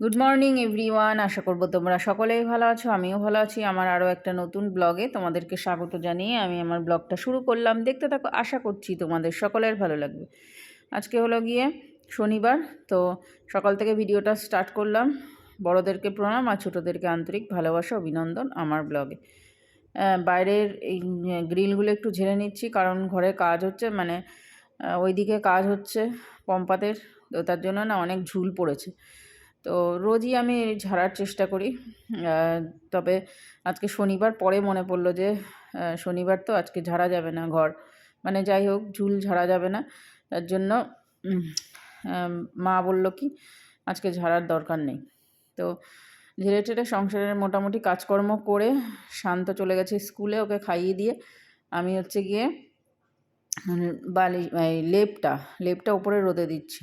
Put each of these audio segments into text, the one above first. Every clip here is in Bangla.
গুড মর্নিং এভরিওয়ান আশা করব তোমরা সকলেই ভালো আছো, আমিও ভালো আছি। আমার আরও একটা নতুন ব্লগে তোমাদেরকে স্বাগত জানিয়ে আমি আমার ব্লগটা শুরু করলাম। দেখতে থাকো, আশা করছি তোমাদের সকলের ভালো লাগবে। আজকে হলো গিয়ে শনিবার, তো সকাল থেকে ভিডিওটা স্টার্ট করলাম। বড়োদেরকে প্রণাম আর ছোটোদেরকে আন্তরিক ভালোবাসা, অভিনন্দন আমার ব্লগে। বাইরের এই গ্রিলগুলো একটু ঝেড়ে নিচ্ছি, কারণ ঘরে কাজ হচ্ছে মানে ওইদিকে কাজ হচ্ছে পম্পাতের, তো তার জন্য না অনেক ঝুল পড়েছে। তো রোজই আমি ঝাড়ার চেষ্টা করি। তবে আজকে শনিবার পরে মনে পড়ল যে শনিবার তো আজকে ঝাড়া যাবে না ঘর। মানে যাই হোক, ঝুল ঝাড়া যাবে না। তার জন্য মা বলল কি, আজকে ঝাড়ার দরকার নেই। তো ঝেড়ে টেড়ে সংসারের মোটামুটি কাজকর্ম করে শান্ত চলে গেছে স্কুলে ওকে খাইয়ে দিয়ে। আমি হচ্ছে গিয়ে বালি লেপটা লেপটা উপরে রোদে দিচ্ছি।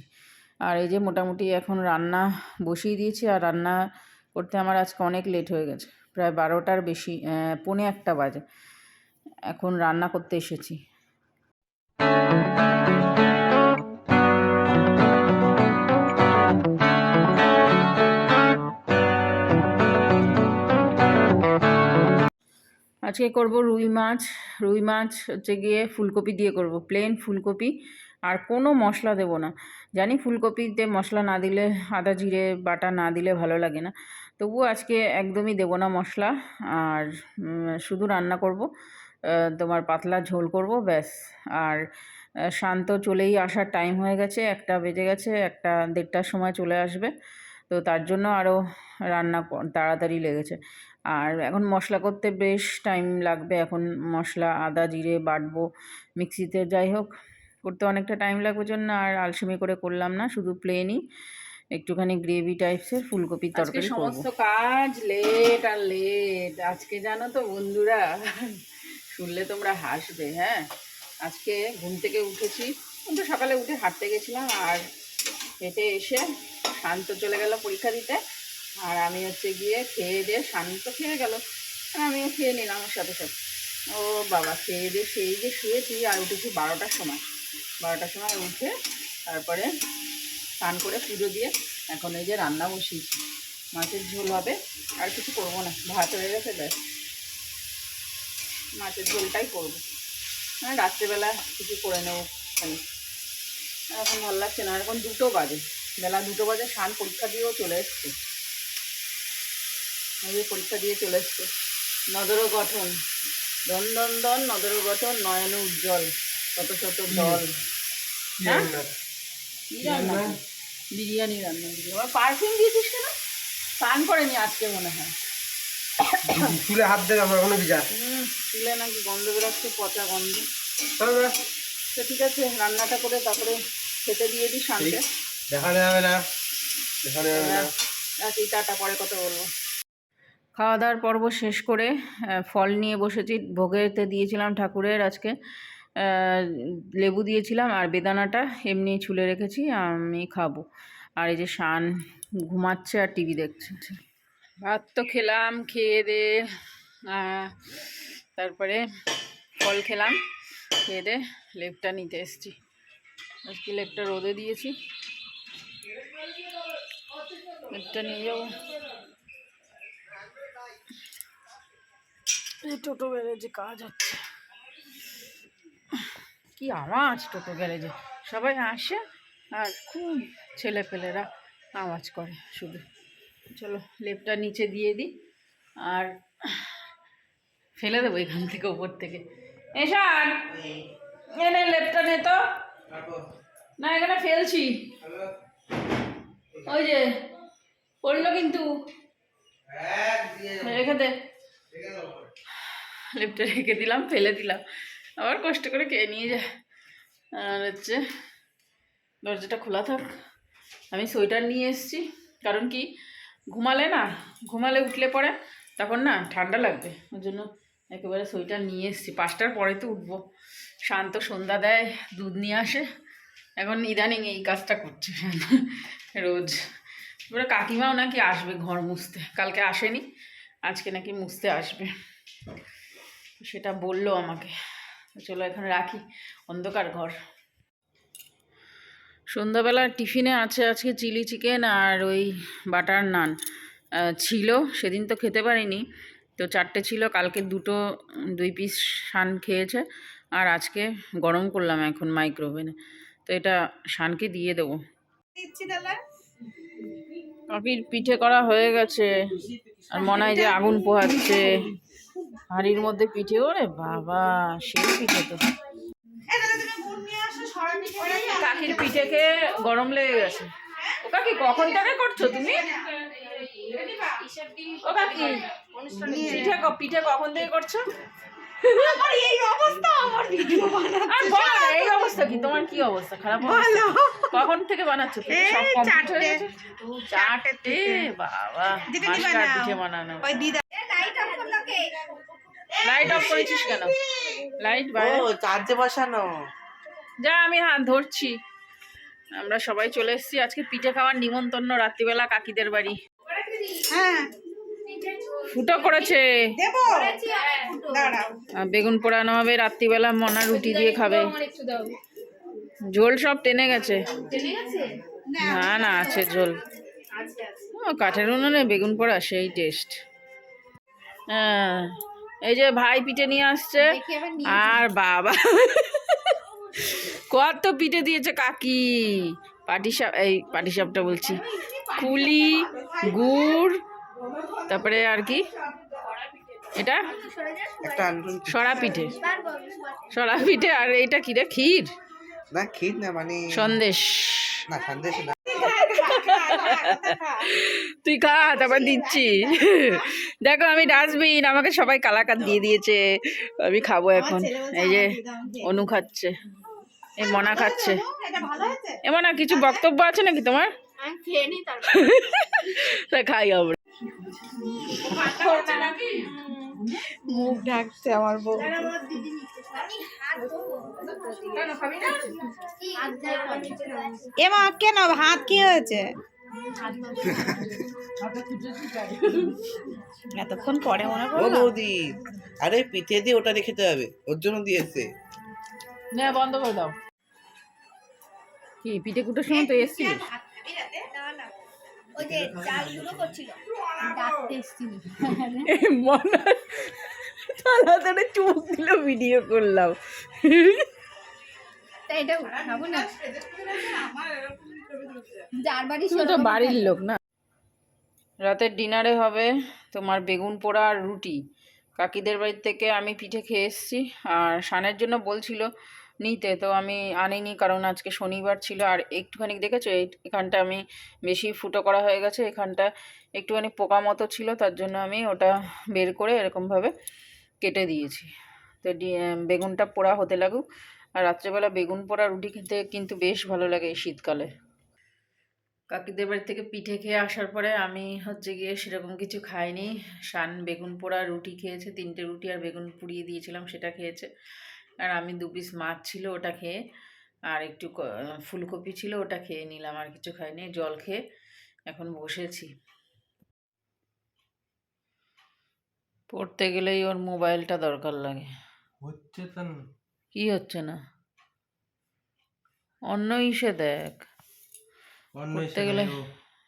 আর এই যে মোটামুটি এখন রান্না বসিয়ে দিয়েছি, আর রান্না করতে আমার আজকে অনেক লেট হয়ে গেছে, প্রায় বারোটার বেশি পৌনে একটা বাজে। এখন রান্না করতে এসেছি। আজকে করব রুই মাছ। রুই মাছ হচ্ছে গিয়ে ফুলকপি দিয়ে করব প্লেন ফুলকপি। আর কোনো মশলা দেব না। জানি ফুলকপিতে মশলা না দিলে, আদা জিরে, বাটা না দিলে ভালো লাগে না। তবুও আজকে একদমই দেব না মশলা। আর শুধু রান্না করব। তোমার পাতলা ঝোল করব, ব্যাস। আর শান্ত চলেই আসার টাইম হয়ে গেছে, একটা বেজে গেছে, একটা দেড়টার সময় চলে আসবে। তো তার জন্য আরও রান্না তাড়াতাড়ি লেগেছে। আর এখন মশলা করতে বেশ টাইম লাগবে। এখন মশলা, আদা, জিরে বাটবো, মিক্সিতে যাই হোক। করতে অনেকটা টাইম লাগবে জন্য আর আলসেমি করে করলাম না শুধু প্লেনই একটুখানি গ্রেভি টাইপসের ফুলকপির তরকারি করব। সমস্ত কাজ লেট আর লেট আজকে জানো তো বন্ধুরা শুনলে তোমরা হাসবে হ্যাঁ? আজকে ঘুম থেকে উঠেছি কিন্তু সকালে উঠে হাঁটতে গেছিলাম আর হেঁটে এসে শান্ত চলে গেল পরীক্ষা দিতে। আর আমি হচ্ছে গিয়ে খেয়ে দিয়ে শান্ত খেয়ে গেল। আর আমিও খেয়ে নিলাম ওর সাথে সাথে। ও বাবা খেয়ে দিয়ে সেই যে শুয়েছি আর উঠেছি বারোটার সময়। বারোটার সময় উঠে তারপরে স্নান করে পুজো দিয়ে এখন এই যে রান্না বসিয়েছি। মাছের ঝোল হবে, আর কিছু করব না, ভাত হয়ে গেছে, ব্যাস। মাছের ঝোলটাই করব। মানে রাত্রেবেলা কিছু করে নেব এখন ভালো লাগছে না এখন দুটো বাজে। বেলা দুটো বাজে শান পরীক্ষা দিয়েও চলে এসছে। পরীক্ষা দিয়ে চলে এসছে। নদর গঠন দন দন দন নদর গঠন নয়ন উজ্জ্বল। কত শত দল। হ্যাঁ? কি রান্না? বিরিয়ানি রান্না। আবার পারফিউম দিয়েছিস কেন? স্নান করেনি আজকে মনে হয়। চুলে হাত দেবে আমার কোনো হুম চুলে নাকি গন্ধ বেরোচ্ছে পচা গন্ধ। তো ঠিক আছে রান্নাটা করে তারপরে খেতে দিয়ে দিই শান্তে দেখানো যাবে না। দেখানো যাবে না। রাখি টাটা পরে কথা বলব। খাওয়া দাওয়ার পর্ব শেষ করে আহ, ফল নিয়ে বসেছি। ভোগেতে দিয়েছিলাম ঠাকুরের আজকে। লেবু দিয়েছিলাম আর বেদানাটা এমনি ছুলে রেখেছি, আমি খাব। আর এই যে শান ঘুমাচ্ছে আর টিভি দেখছে। ভাত তো খেলাম, খেয়ে দে তারপরে ফল খেলাম, খেয়ে দে, লেপটা নিতে এসছি। আজকে লেপটা রোদে দিয়েছি। লেপটা নিয়ে যাব। টোটো যে কাজ হচ্ছে। কি আওয়াজ? টোটো গ্যারেজে। সবাই আসে আর খুব ছেলেপেলেরা আওয়াজ করে শুধু। চলো লেপটা নিচে দিয়ে দিই আর ফেলে দেবো এখান থেকে ওপর থেকে। এসান এনে লেপটা নে তো। না এখানে ফেলছি। ওই যে পড়ল কিন্তু। রেখে দে। লিফটে রেখে দিলাম ফেলে দিলাম। আবার কষ্ট করে কে নিয়ে যায় আর হচ্ছে দরজাটা খোলা থাক। আমি সোয়েটার নিয়ে এসেছি। কারণ কি? ঘুমালে না, ঘুমালে উঠলে পরে তখন না ঠান্ডা লাগবে। ওই জন্য একেবারে সোয়েটার নিয়ে এসেছি। পাঁচটার পরে তো উঠবো। শান্ত সন্ধ্যা দেয়, দুধ নিয়ে আসে। এখন ইদানিং এই কাজটা করছে। রোজ। এবারে কাকিমাও নাকি আসবে ঘর মুছতে। কালকে আসেনি, আজকে নাকি মুছতে আসবে। সেটা বলল আমাকে। চলো এখানে রাখি অন্ধকার ঘর। সন্ধ্যাবেলা টিফিনে আছে আজকে চিলি চিকেন আর ওই বাটার নান। ছিল সেদিন তো খেতে পারিনি। তো চারটে ছিল কালকে দুটো দুই পিস শান খেয়েছে। আর আজকে গরম করলাম এখন মাইক্রোওভেনে। তো এটা শানকে দিয়ে দেবো। কাকির পিঠে করা হয়ে গেছে। আর মনে হয় যে আগুন পোহাচ্ছে। হাঁড়ির মধ্যে পিঠে ওরে বাবা সেই পিঠে তো। কাকির পিঠে খেয়ে গরম লেগে গেছে। ও কাকি কখন থেকে করছ তুমি? ও কাকি পিঠে পিঠে কখন থেকে করছ? এই অবস্থা আমার ভিডিও এই অবস্থা কি? তোমার কি অবস্থা? খারাপ? ভালো। কখন থেকে বানাচ্ছো চারটে। চারটে বাবা। দিদি পিঠে বানানো। ওই দিদা লাইট অফ করেছিস কেন? লাইট বাইরে ও চার্জে বসানো। যা আমি হাত ধরছি। আমরা সবাই চলে এসেছি। আজকে পিঠে খাওয়ার নিমন্ত্রণ রাত্রিবেলা কাকিদের বাড়ি। হ্যাঁ। ফুটো করেছে। আর বেগুন পোড়ানো হবে রাত্রিবেলা মনা রুটি দিয়ে খাবে। ঝোল সব টেনে গেছে। না না আছে ঝোল। ও, কাঠের উনুনে বেগুন পোড়া সেই টেস্ট হ্যাঁ। এই যে ভাই পিঠে নিয়ে আসছে। আর বাবা। কত পিঠে দিয়েছে কাকি? পাটিসাপ এই পাটিসাপটা বলছি। কুলি গুড় তারপরে আর কি? এটা? সরা পিঠে। সরা পিঠে আর এইটা কি রে? ক্ষীর? না ক্ষীর না মানে সন্দেশ। না সন্দেশ না। তুই খা তারপর দিচ্ছি। দেখো আমি ডাস্টবিন আমাকে সবাই কালাকাত দিয়ে দিয়েছে। আমি খাব এখন। এই যে অনু খাচ্ছে। এই মনা খাচ্ছে। এটা ভালো হয়েছে এ মনা কিছু বক্তব্য আছে নাকি তোমার? তা খাই আমরা। মুখ ঢাকছে আমার বউ। এমা কেন? হাত কি হয়েছে? এতক্ষণ পরে মনে পড়ল? বৌদি আরে পিঠে দিয়ে ওটা রেখে হবে ওর জন্য দিয়েছে। না বন্ধ করে দাও। কি পিঠে কুটোর সময় তো এসছিলিস ওই যে চালগুলো করছিল। ডাকতে মনে তাড়াতাড়ি চুপ দিল ভিডিও করলাম। বাড়ির লোক না। রাতের ডিনারে হবে তোমার বেগুন পোড়া আর রুটি। কাকিদের বাড়ির থেকে আমি পিঠে খেয়ে এসেছি। আর সানের জন্য বলছিল নিতে তো আমি আনিনি কারণ আজকে শনিবার ছিল। আর একটুখানি দেখেছ? এই- এখানটা আমি বেশি ফুটো করা হয়ে গেছে। এখানটা একটুখানি পোকা মতো ছিল তার জন্য আমি ওটা বের করে এরকমভাবে কেটে দিয়েছি। তো বেগুনটা পোড়া হতে লাগুক। আর রাত্রেবেলা বেগুন পোড়া রুটি খেতে কিন্তু বেশ ভালো লাগে এই শীতকালে। কাকিদের বাড়ি থেকে পিঠে খেয়ে আসার পরে আমি হচ্ছে গিয়ে সেরকম কিছু খাইনি। শান বেগুন পোড়া রুটি খেয়েছে, তিনটে রুটি আর বেগুন পুড়িয়ে দিয়েছিলাম, সেটা খেয়েছে। আর আমি দু পিস মাছ ছিল ওটা খেয়ে, আর একটু ফুলকপি ছিল ওটা খেয়ে নিলাম, আর কিছু খাইনি, জল খেয়ে এখন বসেছি। পড়তে গেলেই ওর মোবাইলটা দরকার লাগে। হচ্ছে তো। কি হচ্ছে না? অন্য ইসে দেখ। অন্য করতে গেলে-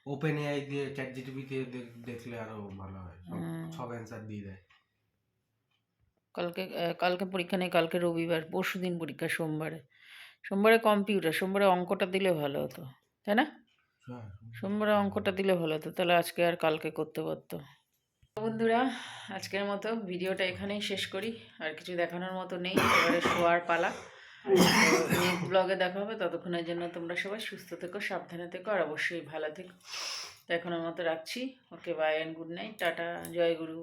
ওপেন এআই দিয়ে চ্যাট জিটিপিতে দেখলে আরও ভালো হয়। সব অ্যান্সার দিয়ে দেয়। কালকে কালকে পরীক্ষা নেই কালকে রবিবার পরশু দিন পরীক্ষা সোমবারে। সোমবারে কম্পিউটার সোমবারে অঙ্কটা দিলে ভালো হতো। তাই না? হ্যাঁ। সোমবারে অঙ্কটা দিলে ভালো হতো তাহলে আজকে আর কালকে করতে পারতো। বন্ধুরা, আজকের মতো ভিডিওটা এখানেই শেষ করি। আর কিছু দেখানোর মতো নেই এবারে শোয়ার পালা। নেক্সট ব্লগে দেখা হবে। ততক্ষণের জন্য তোমরা সবাই সুস্থ থেকো, সাবধানে থেকো, আর অবশ্যই ভালো থেকো। তো এখনের মতো রাখছি। Okay bye and good night tata, জয় গুরু।